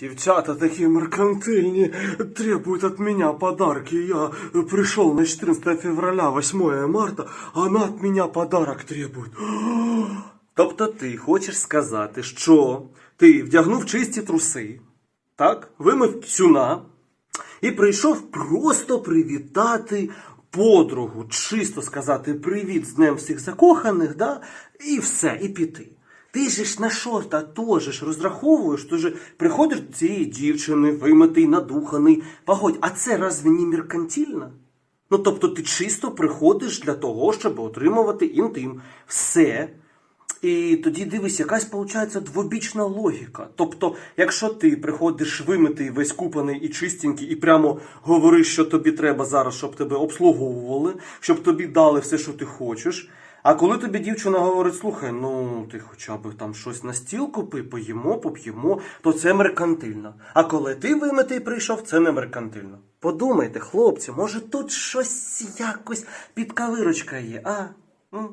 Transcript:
Девчата такие меркантильные, требуют от меня подарки. Я пришел на 14 февраля, 8 марта, она от меня подарок требует. Тобто ти хочеш сказати, що ти вдягнув чисті труси, так, вимив ксюна і прийшов просто привітати подругу, чисто сказати привіт з днем всіх закоханих, да? і все, і піти. Ти ж на шорта теж ж розраховуєш, ти же приходиш до цієї дівчини, вимитий, надуханий. Погодь, а це разве не меркантильно? Ну, тобто ти чисто приходиш для того, щоб отримувати інтим. Все. І тоді дивись, якась виходить двобічна логіка. Тобто, якщо ти приходиш вимитий, весь купаний і чистенький, і прямо говориш, що тобі треба зараз, щоб тебе обслуговували, щоб тобі дали все, що ти хочеш. А коли тобі дівчина говорить, слухай, ну ти хоча б там щось на стіл купи, поїмо, поп'ємо, то це меркантильно. А коли ти вимитий прийшов, це не меркантильно. Подумайте, хлопці, може тут щось якось підкавирочка є, а? М?